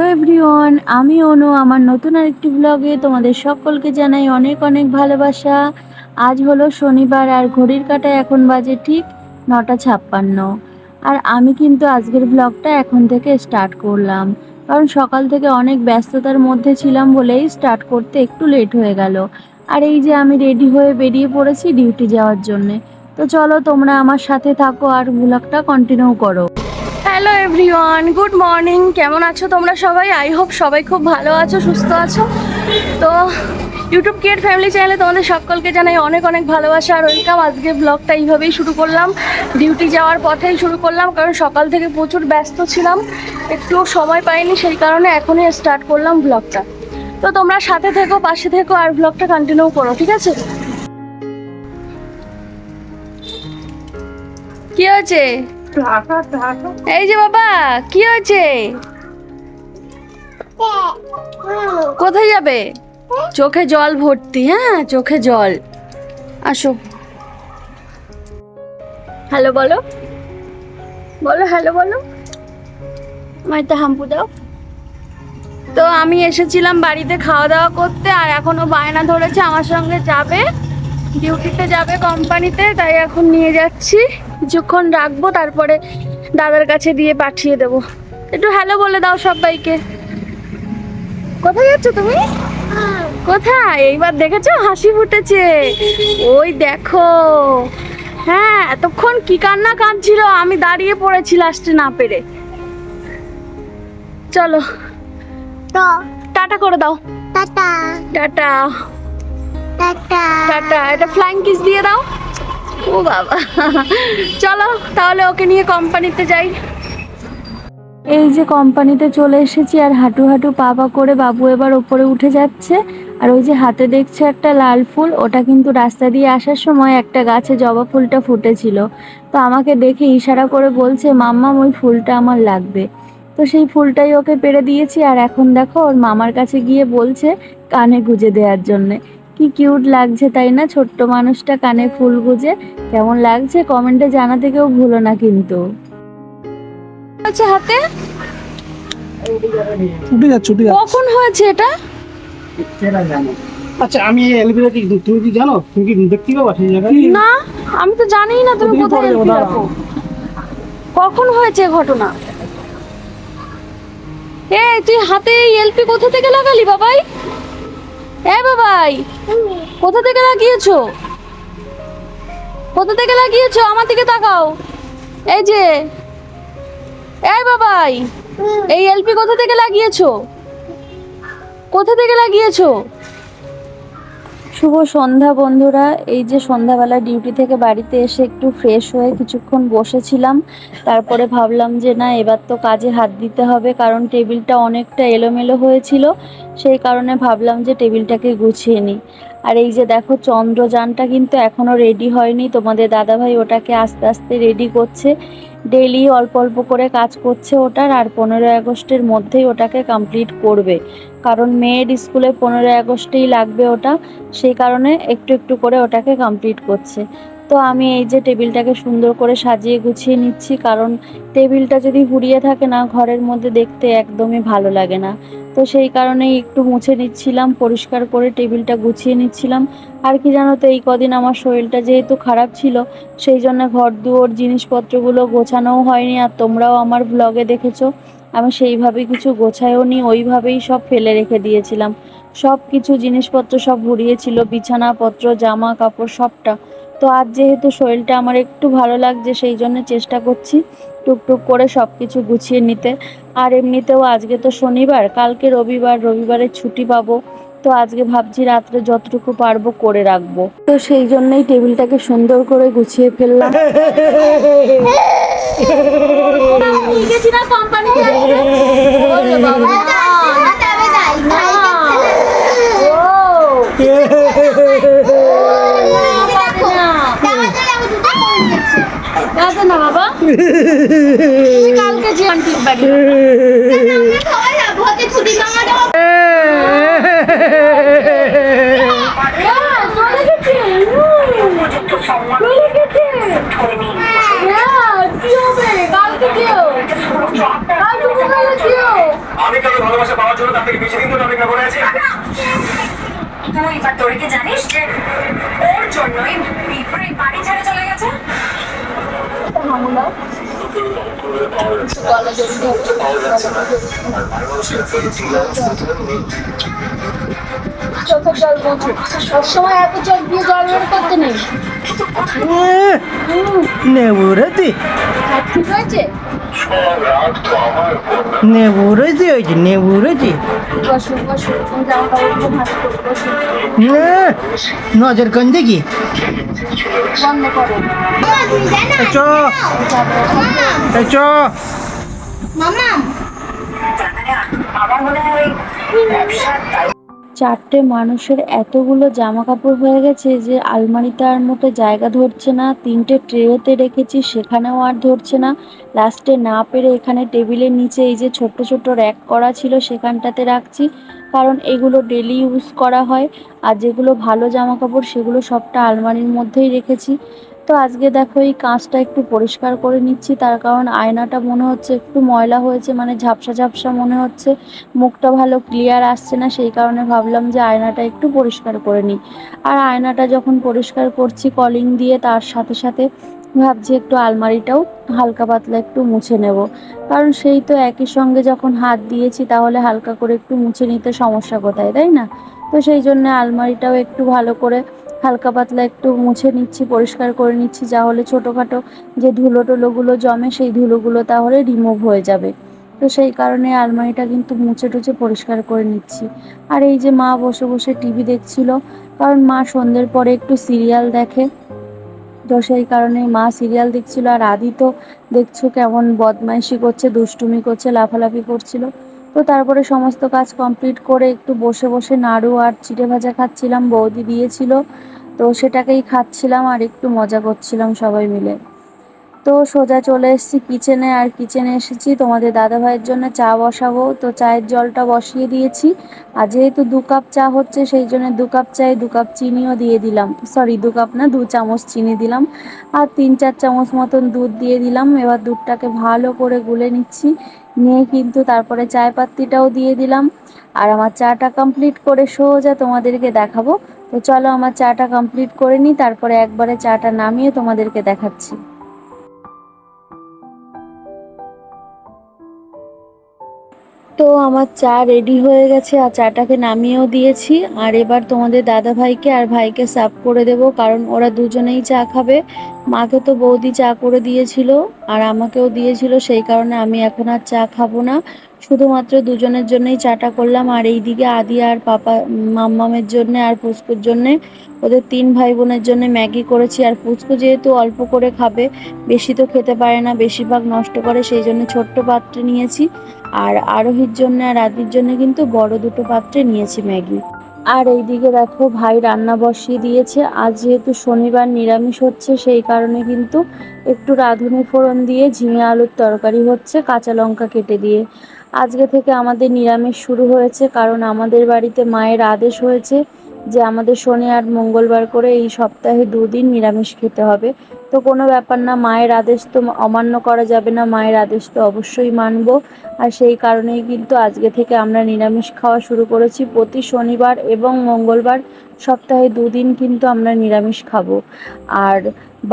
Hello everyone, আমি অনু। আমার নতুন আরেকটি ব্লগে তোমাদের সকলকে জানাই অনেক অনেক ভালোবাসা। আজ হলো শনিবার আর ঘড়ির কাটা এখন বাজে ঠিক নটা ছাপ্পান্ন। আর আমি কিন্তু আজকের ব্লগটা এখন থেকে স্টার্ট করলাম। কারণ সকাল থেকে অনেক ব্যস্ততার মধ্যে ছিলাম বলেই স্টার্ট করতে একটু লেট হয়ে গেল। আর এই যে আমি রেডি হয়ে বেরিয়ে পড়েছি ডিউটি যাওয়ার জন্যে। তো চলো তোমরা আমার সাথে থাকো আর ব্লগটা কন্টিনিউ করো। হ্যালো এভরিওয়ান গুড মর্নিং কেমন আছো তোমরা সবাই? আই হোপ সবাই খুব ভালো আছো, সুস্থ আছো। তো ইউটিউব কেয়ার ফ্যামিলি চ্যানেলে তোমাদের সকলকে জানাই অনেক অনেক ভালোবাসা আর ওয়েলকাম। আজকে ব্লগটা এইভাবেই শুরু করলাম। ডিউটি যাওয়ার পথেই শুরু করলাম, কারণ সকাল থেকে প্রচুর ব্যস্ত ছিলাম। একটু সময় পাইনি, সেই কারণে এখনই স্টার্ট করলাম ব্লগটা তো তোমরা সাথে থেকো, পাশে থেকো আর ব্লগটা কন্টিনিউ করো, ঠিক আছে? কি হয়েছে? এই যে বাবা কি হয়েছে? কোথায় যাবে? চোখে জল ভর্তি হ্যাঁ চোখে জল। আসো। হ্যালো বলো। বলো হ্যালো বলো। মাইতে হাম্পু দাও। তো আমি এসেছিলাম বাড়িতে খাওয়া দাওয়া করতে আর এখনও বায়না ধরেছে আমার সঙ্গে যাবে। ডিউটিতে যাবে কোম্পানিতে তাই এখন নিয়ে যাচ্ছি। কিছুক্ষণ রাখব তারপরে দাদার কাছে দিয়ে পাঠিয়ে দেবো। একটু হ্যালো বলে দাও সবাইকে। কোথায় যাচ্ছ তুমি? কোথায়? এইবার দেখেছ? হাসি ফুটেছে। ওই দেখো। হ্যাঁ এতক্ষণ কি কান্না কাঁদছিল? আমি দাঁড়িয়ে পড়েছি লাস্টে না পেরে। চলো। টাটা করে দাও। টাটা। টাটা। টাটা। টাটা। এটা ফ্লাইং কিস দিয়ে দাও। ও বাবা। চলো, তাহলে ওকে নিয়ে কোম্পানিতে যাই। এই যে কোম্পানিতে চলে এসেছি আর হাঁটু হাঁটু পা পা করে বাবু এবার ওপরে উঠে যাচ্ছে। আর ওই যে হাতে দেখছে একটা লাল ফুল, ওটা কিন্তু রাস্তা দিয়ে আসার সময় একটা গাছে জবা ফুলটা ফুটেছিল। তো আমাকে দেখে ইশারা করে বলছে, মাম্মাম, ওই ফুলটা আমার লাগবে। তো সেই ফুলটাই ওকে পেরে দিয়েছি। আর এখন দেখো, ওর মামার কাছে গিয়ে বলছে, কানে গুজে দেওয়ার জন্যে। কি কিউট লাগছে তাই না? ছোট্ট মানুষটা কানে ফুল গুজে। কেমন লাগছে? কমেন্টে জানাতে কেউ ভুলো না কিন্তু। হচ্ছে হাতে? উঠে যাচ্ছে উঠে যাচ্ছে। কখন হয়েছে এটা? আচ্ছা আমি তুমি কি জানো? তুমি কি দেখতে পাবা সেই জায়গায়? না আমি তো জানি না তুমি কোথায়। রাখো। কখন হয়েছে ঘটনা? এই তুই হাতে এলপি কোথা থেকে লাগালি বাবাই? এ বাবাই, কোথা থেকে লাগিয়েছো? কোথা থেকে লাগিয়েছো? আমার দিকে তাকাও। এই যে এই বাবাই, এই এলপি কোথা থেকে লাগিয়েছো? কোথা থেকে লাগিয়েছো? শুভ সন্ধ্যা বন্ধুরা। এই যে সন্ধ্যাবেলা ডিউটি থেকে বাড়িতে এসে একটু ফ্রেশ হয়ে কিছুক্ষণ বসেছিলাম। তারপরে ভাবলাম যে না, এবার তো কাজে হাত দিতে হবে, কারণ টেবিলটা অনেকটা এলোমেলো হয়েছিল। সেই কারণে ভাবলাম যে টেবিলটাকে গুছিয়ে নিই। আর এই যে দেখো, চন্দ্রযানটা কিন্তু এখনও রেডি হয়নি। তোমাদের দাদাভাই ওটাকে আস্তে আস্তে রেডি করছে। ডেইলি অল্প অল্প করে কাজ করছে ওটার আর পনেরোই আগস্টের মধ্যেই ওটাকে কমপ্লিট করবে। কারণ মেয়ের স্কুলে পনেরোই আগস্টেই লাগবে ওটা, সেই কারণে একটু একটু করে ওটাকে কমপ্লিট করছে। তো আমি এই যে টেবিলটাকে সুন্দর করে সাজিয়ে গুছিয়ে নিচ্ছি, কারণ টেবিলটা যদি হুড়িয়ে থাকে না ঘরের মধ্যে দেখতে একদমই ভালো লাগে না। তো সেই কারণেই একটু মুছে নিচ্ছিলাম, পরিষ্কার করে টেবিলটা গুছিয়ে নিচ্ছিলাম। আর কি জানো তো, এই কদিন আমার শরীরটা যেহেতু খারাপ ছিল, সেই জন্য ঘর দুয়ার জিনিসপত্রগুলো গোছানোও হয়নি। আর তোমরাও আমার ব্লগে দেখেছ, আমি সেইভাবে কিছু গোছায়ও নি, ওইভাবেই সব ফেলে রেখে দিয়েছিলাম। সব কিছু জিনিসপত্র সব ভরিয়েছিল বিছানাপত্র জামা কাপড় সবটা। তো আজ যেহেতু শরীরটা আমার একটু ভালো লাগছে সেই জন্য চেষ্টা করছি টুকটুক করে সব কিছু গুছিয়ে নিতে। আর এমনিতেও আজকে তো শনিবার কালকে রবিবার রবিবারে ছুটি পাবো। তো আজকে ভাবছি রাত্রে যতটুকু পারব করে রাখব। তো সেই জন্যই টেবিলটাকে সুন্দর করে গুছিয়ে ফেললাম। কোম্পানিতে হাতে আমি যাই কাঁদে না বাবা কালকে যে আন্টির বাড়ি সবাই যাব হাতে ছুটি মামা যাব হ্যাঁ, চলে গেছে চলে গেছে হ্যাঁ, কি তুই বা তোর কি জানিস যে ওর জন্যই বিপ্র এই বাড়ি ছেড়ে চলে গেছে চোখের জল সবসময় এত চোখ দিয়ে জল বের করতে নেই নেবু রেতে আর ঠিক হয়েছে নেবু রেতে হয়েছে নেবু বসো নজর কন দেখি। চ। চ। মামা। চারটে মানুষের এতগুলো জামা কাপড় হয়ে গেছে যে আলমারিতে আর মতো জায়গা ধরছে না, তিনটে ট্রেতে রেখেছি, সেখানেও আর ধরছে না। লাস্টে না পেরে এখানে টেবিলের নিচে এই যে ছোট্ট ছোট্ট র্যাক করা ছিল সেখানটাতে রাখছি, কারণ এগুলো ডেলি ইউজ করা হয়। আর যেগুলো ভালো জামা কাপড় সেগুলো সবটা আলমারির মধ্যেই রেখেছি। তো আজকে দেখো এই কাঁচটা একটু পরিষ্কার করে নিচ্ছি, তার কারণ আয়নাটা মনে হচ্ছে একটু ময়লা হয়েছে মানে ঝাপসা ঝাপসা মনে হচ্ছে, মুখটা ভালো ক্লিয়ার আসছে না, সেই কারণে ভাবলাম যে আয়নাটা একটু পরিষ্কার করে নিই। আর আয়নাটা যখন পরিষ্কার করছি কলিং দিয়ে, তার সাথে সাথে ভাবছি একটু আলমারিটাও হালকা পাতলা একটু মুছে নেব। কারণ সেই তো একই সঙ্গে যখন হাত দিয়েছি, তাহলে হালকা করে একটু মুছে নিতে সমস্যা কোথায়, তাই না? তো সেই জন্য আলমারিটাও একটু ভালো করে হালকা পাতলা একটু মুছে নিচ্ছি, পরিষ্কার করে নিচ্ছি, যা হলে ছোটোখাটো যে ধুলো টুলোগুলো জমে সেই ধুলোগুলো তাহলে রিমুভ হয়ে যাবে। তো সেই কারণে আলমারিটা কিন্তু মুছে টুছে পরিষ্কার করে নিচ্ছি। আর এই যে মা বসে বসে টিভি দেখছিল, কারণ মা সন্ধ্যের পরে একটু সিরিয়াল দেখে। তো সেই কারণে মা সিরিয়াল দেখছিল, আর আদি তো দেখছ কেমন বদমাইশি করছে, দুষ্টুমি করছে, লাফালাফি করছিল। তো তারপরে সমস্ত কাজ কমপ্লিট করে একটু বসে বসে নাড়ু আর চিড়ে ভাজা খাচ্ছিলাম, বৌদি দিয়েছিল। তো সেটাকেই খাচ্ছিলাম আর একটু মজা করছিলাম সবাই মিলে। তো সোজা চলে এসেছি কিচেনে আর কিচেনে এসেছি তোমাদের দাদা ভাইয়ের জন্য চা বসাবো। তো চায়ের জলটা বসিয়ে দিয়েছি। আর যেহেতু দু কাপ চা হচ্ছে, সেই জন্য দু কাপ চায়ে দু কাপ চিনিও দিয়ে দিলাম। সরি দু কাপ না, দু চামচ চিনি দিলাম। আর তিন চার চামচ মতন দুধ দিয়ে দিলাম। এবার দুধটাকে ভালো করে গুলে নিচ্ছি। নিয়ে কিন্তু তারপরে চায় পাত্তিটাও দিয়ে দিলাম। আর আমার চাটা কমপ্লিট করে সোজা তোমাদেরকে দেখাবো। তো চলো আমার চাটা কমপ্লিট করে নিই। তারপরে একবারে চাটা নামিয়ে তোমাদেরকে দেখাচ্ছি। তো আমার চা রেডি হয়ে গেছে আর চাটাকে নামিয়েও দিয়েছি। আর এবার তোমাদের দাদা ভাইকে আর ভাইকে সার্ভ করে দেব, কারণ ওরা দুজনেই চা খাবে। মাকে তো বৌদি চা করে দিয়েছিল আর আমাকেও দিয়েছিল, সেই কারণে আমি এখন আর চা খাব না। শুধুমাত্র দুজনের জন্যই চাটা করলাম আর এইদিকে আদি আর পাপা, মাম্মামের জন্য আর পুচকুর জন্যে। ওদের তিন ভাই বোনের জন্য ম্যাগি করেছি আর পুচকু যেহেতু অল্প করে খাবে, বেশি তো খেতে পারে না, বেশিরভাগ নষ্ট করে, সেই জন্য ছোট্ট পাত্রে নিয়েছি। আর আরোহীর জন্য আর আদির জন্য কিন্তু বড় দুটো পাত্রে নিয়েছি ম্যাগি। আর এইদিকে দেখো ভাই রান্না বসিয়ে দিয়েছে। আজ যেহেতু শনিবার নিরামিষ হচ্ছে, সেই কারণে কিন্তু একটু রাঁধুনি ফোড়ন দিয়ে ঝিঙে আলুর তরকারি হচ্ছে কাঁচা লঙ্কা কেটে দিয়ে। আজকে থেকে আমাদের নিরামিষ শুরু হয়েছে, কারণ আমাদের বাড়িতে মায়ের আদেশ হয়েছে যে আমাদের শনি আর মঙ্গলবার করে এই সপ্তাহে দুদিন নিরামিষ খেতে হবে। তো কোনো ব্যাপার না, মায়ের আদেশ তো অমান্য করা যাবে না, মায়ের আদেশ তো অবশ্যই মানব। আর সেই কারণেই কিন্তু আজকে থেকে আমরা নিরামিষ খাওয়া শুরু করেছি। প্রতি শনিবার এবং মঙ্গলবার সপ্তাহে দুদিন কিন্তু আমরা নিরামিষ খাব। আর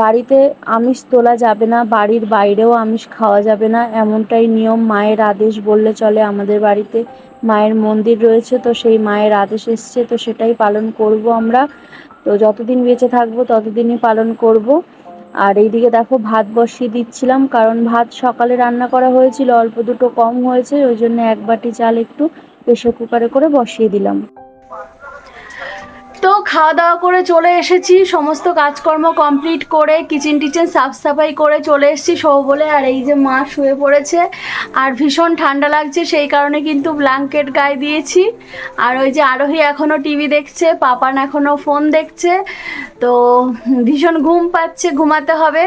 বাড়িতে আমিষ তোলা যাবে না, বাড়ির বাইরেও আমিষ খাওয়া যাবে না, এমনটাই নিয়ম। মায়ের আদেশ বললে চলে আমাদের বাড়িতে। মায়ের মন্দির রয়েছে তো সেই মায়ের আদেশ এসছে, তো সেটাই পালন করব আমরা। তো যতদিন বেঁচে থাকব ততদিনই পালন করব। আর এইদিকে দেখো ভাত বসিয়ে দিচ্ছিলাম, কারণ ভাত সকালে রান্না করা হয়েছিল, অল্প দুটো কম হয়েছে, ওই জন্য এক বাটি চাল একটু প্রেশার কুকারে করে বসিয়ে দিলাম। তো খাওয়া দাওয়া করে চলে এসেছি, সমস্ত কাজকর্ম কমপ্লিট করে কিচেন টিচেন সাফ সাফাই করে চলে এসেছি শো বলে আর এই যে মা শুয়ে পড়েছে, আর ভীষণ ঠান্ডা লাগছে, সেই কারণে কিন্তু ব্ল্যাঙ্কেট গায়ে দিয়েছি। আর ওই যে আরোহী এখনও টিভি দেখছে, পাপান এখনও ফোন দেখছে। তো ভীষণ ঘুম পাচ্ছে, ঘুমাতে হবে।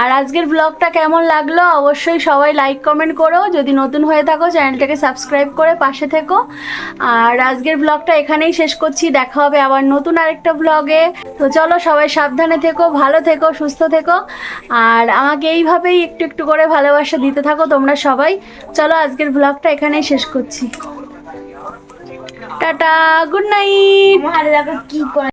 আর আজকের ব্লগটা কেমন লাগল অবশ্যই সবাই লাইক কমেন্ট করো। যদি নতুন হয়ে থাকো, চ্যানেলটাকে সাবস্ক্রাইব করে পাশে থেকো। আর আজকের ব্লগটা এখানেই শেষ করছি, দেখা হবে আবার নতুন আরেকটা ব্লগে তো চলো সবাই সাবধানে থেকো, ভালো থেকো, সুস্থ থেকো। আর আমাকে এইভাবেই একটু একটু করে ভালোবাসা দিতে থাকো তোমরা সবাই। চলো আজকের ব্লগটা এখানেই শেষ করছি। টাটা গুড নাইট কি করে